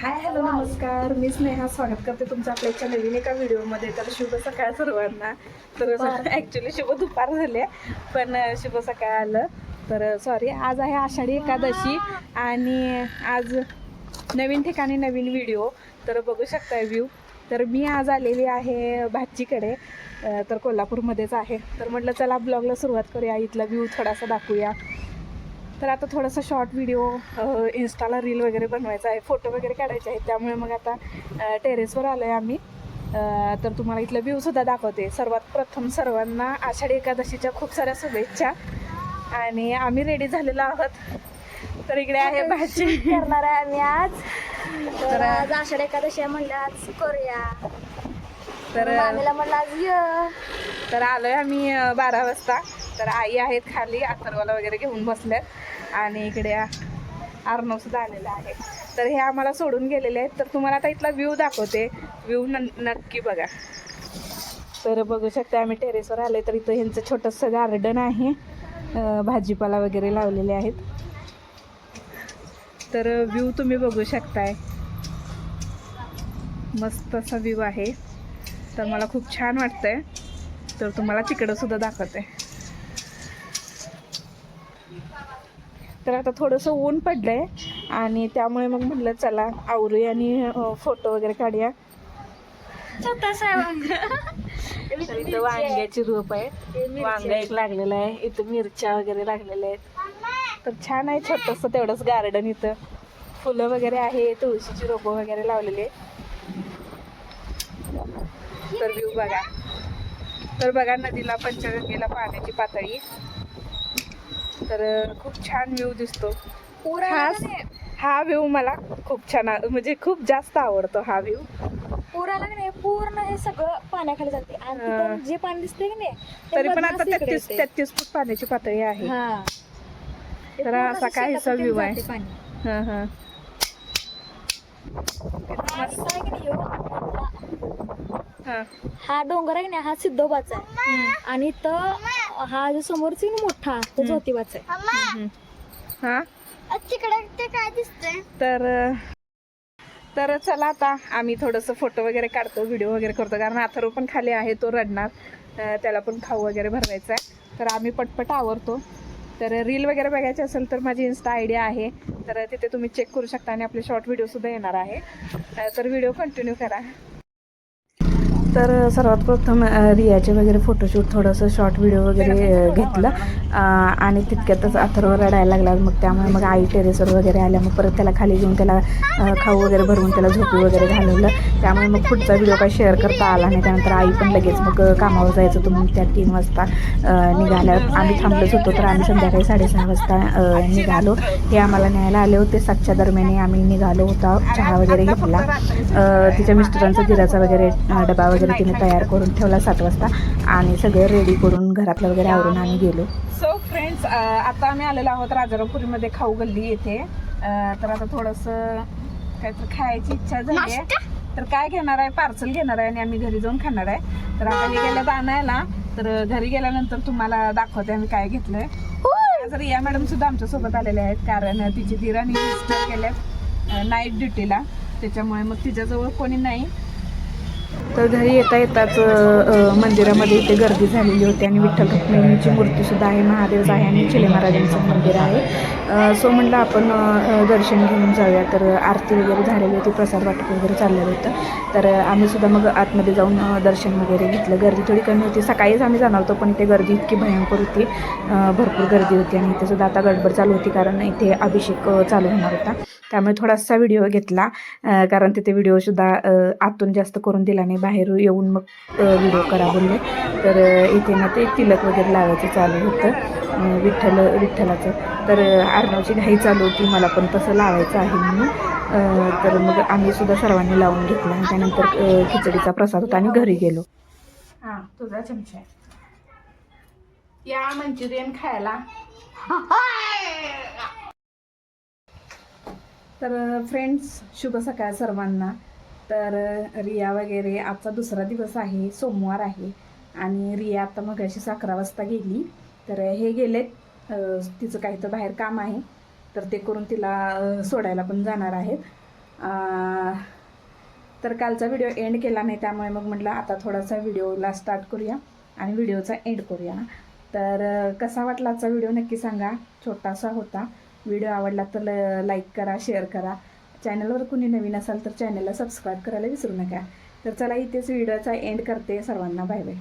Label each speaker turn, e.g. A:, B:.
A: Hi hello नमस्कार. मी स्नेहा स्वागत करते तुमचं आपल्या नवीन एका व्हिडिओमध्ये. तर शुभ सकाळ सर्वांना. तर ॲक्च्युली शुभ दुपार झाले पण शुभ सकाळ आलं. तर सॉरी आज आहे आषाढी एकादशी आणि आज नवीन ठिकाणी नवीन व्हिडिओ. तर बघू शकताय व्ह्यू तर मी आज आलेली आहे भाजीकडे तर कोल्हापूरमध्येच आहे. तर म्हटलं चला ब्लॉगला सुरुवात करूया. इथला व्ह्यू थोडासा दाखवूया. तर आता थोडासा शॉर्ट व्हिडिओ इन्स्टाला रील वगैरे बनवायचा आहे फोटो वगैरे काढायचे आहेत. त्यामुळे मग आता टेरेसवर आलो आहे आम्ही. तर तुम्हाला इथलं व्ह्यूसुद्धा दाखवते. सर्वात प्रथम सर्वांना आषाढी एकादशीच्या खूप साऱ्या शुभेच्छा. आणि आम्ही रेडी झालेलो आहोत. तर इकडे आहे भाजी
B: करणार आहे आम्ही आज.
A: तर-
B: आज आषाढ एकादशी म्हणलं आज करूया.
A: तर
B: मामीला म्हणलं आज ये.
A: तर आलोय आम्ही बारा वाजता. तर आई आहेत खाली अथर्वाला वगैरे घेऊन बसल्यात. आणि इकडे अर्णव सुद्धा आलेला आहे. तर हे आम्हाला सोडून गेलेले आहेत. तर तुम्हाला आता इथला व्ह्यू दाखवते. व्ह्यू न नक्की बघा. तर बघू शकता आम्ही टेरेसवर आले तर इथं ह्यांचं छोटंसं गार्डन आहे. भाजीपाला वगैरे लावलेले आहेत. तर व्ह्यू तुम्ही बघू शकताय. मस्त असा व्ह्यू आहे. तर मला खूप छान वाटतंय. तर तुम्हाला तिकडं सुद्धा दाखवते. तर आता थोडंसं ऊन पडलंय आणि त्यामुळे मग म्हटलं चला आवरूया आणि फोटो वगैरे काढूया.
B: आहे
A: इथं वांग्याची रोप आहे. वांग एक लागलेलं आहे. इथं मिरच्या वगैरे लागलेल्या आहेत. तर छान आहे छोटंसं तेवढंच गार्डन इथं. फुलं वगैरे आहे तुळशीची रोपं वगैरे लावलेली आहे तर व्ह्यू बघा. तर बघा नदीला पंचगंगेला पाण्याची पातळी. तर खूप छान व्ह्यू दिसतो
B: पुरा
A: हा. हा व्ह्यू मला खूप छान म्हणजे खूप जास्त आवडतो हा व्ह्यू
B: पूर आला की नाही पूर्ण हे सगळं पाण्याखाली जाते आणि. तिथं जे पाणी दिसतंय की नाही ते
A: तरी पण आता
B: इकडे
A: तेहतीस
B: येते.
A: तेहतीस फूट पाण्याची पातळी आहे
B: हा ते
A: तर
B: पूर्ण
A: असा
B: शेतापर्यंत
A: view आहे.
B: जाते पाणी.
A: हां हां
B: हा रस्ता आहे की नाही ह्यो,
A: हां
B: हा डोंगर आहे की नाही हा सिद्धोबाचा आहे आणि इथं हा जो समोरचा आहे ना मोठा तो. ज्योतिबाचा आहे.
A: हम्म. हां?
B: तिकडे ते काय दिसतंय?
A: तर तर चला आता आम्ही थोडंसं फोटो वगैरे काढतो व्हिडिओ वगैरे करतो. कारण अथर्व पण खाली आहे तो रडणार. अं, त्याला पण खाऊ वगैरे भरवायचा आहे. तर आम्ही पटपट आवरतो. तर रील वगैरे बघायची असेल तर माझी इन्स्टा आय डी आहे. तर तिथे तुम्ही चेक करू शकता आणि आपले शॉर्ट व्हिडिओसुद्धा येणार आहे. अं, तर व्हिडिओ कंटिन्यू करा. तर सर्वात प्रथम रियाचे वगैरे फोटोशूट थोडंसं शॉर्ट व्हिडिओ वगैरे घेतलं. आणि तितक्यातच अथर्व रडायला लागला. मग त्यामुळे मग आई टेरेसवर वगैरे आल्या. मग परत त्याला खाली घेऊन त्याला खाऊ वगैरे भरवून त्याला झोपी वगैरे घालवलं. त्यामुळे मग पुढचा व्हिडिओ काही शेअर करता आला नाही. त्यानंतर आई पण लगेच मग कामावर जायचं. होतं मग त्या तीन वाजता निघाल्या आम्ही थांबलोच होतो. तर आम्ही संध्याकाळी साडेसहा वाजता निघालो. हे आम्हाला न्यायला आले होते. सातच्या दरम्यान आम्ही निघालो होता. चहा वगैरे घेतला. तिच्या मिस्टरांचा दिराचा वगैरे डबा वगैरे तिने तयार करून ठेवला सात वाजता आणि सगळं रेडी करून घरातलं वगैरे आवरून आम्ही गेलो. सो फ्रेंड्स आता आम्ही आलेलो आहोत राजारामपुरीमध्ये खाऊ गल्ली येथे. अ, तर आता थोडंसं काहीतरी खायची इच्छा झाली आहे. तर काय घेणार आहे? पार्सल घेणार आहे आणि आम्ही घरी जाऊन खाणार आहे. तर आता हे गेलं आणायला तर घरी गेल्यानंतर तुम्हाला दाखवते आम्ही काय घेतलंय. आज रिया मॅडम सुद्धा आमच्यासोबत आलेल्या आहेत कारण तिची दिराणी गेल्यात नाईट ड्युटीला त्याच्यामुळे मग तिच्याजवळ कोणी नाही. तर घरी येता येताच मंदिरामध्ये इथे गर्दी झालेली होती आणि विठ्ठल रुक्मिणीची मूर्तीसुद्धा आहे महादेवच आहे आणि चिले महाराजांचं मंदिर आहे. सो म्हणलं आपण दर्शन घेऊन जाऊया. तर आरती वगैरे झालेली होती प्रसाद वाटप वगैरे चाललेलं होतं. तर आम्हीसुद्धा मग आतमध्ये जाऊन दर्शन वगैरे घेतलं. गर्दी थोडी कमी होती. सकाळीच आम्ही जाणार होतो पण इथे गर्दी इतकी भयंकर होती. भरपूर गर्दी होती आणि इथेसुद्धा आता गडबड चालू होती कारण इथे अभिषेक चालू होणार होता. त्यामुळे थोडासा व्हिडिओ घेतला कारण तिथे व्हिडिओसुद्धा आतून जास्त करून दिला नाही. बाहेर येऊन मग व्हिडिओ करा बोलले. तर इथे ना ते तिलक वगैरे लावायचं चालू होतं. विठ्ठल विठ्ठलाचं. तर अर्णवची घाई चालू होती मला पण तसं लावायचं आहे म्हणून. तर मग आम्ही सुद्धा सर्वांनी लावून घेतलं आणि त्यानंतर खिचडीचा प्रसाद होता आणि घरी गेलो. हां तुझा चमचा या मंचुरियन खायला. तर फ्रेंड्स शुभ सकाळ सर्वांना. तर रिया वगैरे आजचा दुसरा दिवस आहे सोमवार आहे. आणि रिया आता मग अशी अकरा वाजता गेली. तर हे गेलेत. तिचं काही तर बाहेर काम आहे. तर ते करून तिला सोडायला पण जाणार आहेत. तर कालचा व्हिडिओ एंड केला नाही त्यामुळे मग म्हटलं आता थोडासा व्हिडिओला स्टार्ट करूया आणि व्हिडिओचा एंड करूया तर कसा वाटला आजचा व्हिडिओ नक्की सांगा. छोटासा होता. व्हिडिओ आवडला तर लाईक करा शेअर करा. चॅनलवर कुणी नवीन असाल तर चॅनलला सबस्क्राईब करायला विसरू नका. तर चला इथेच व्हिडिओचा एंड करते. सर्वांना बाय बाय.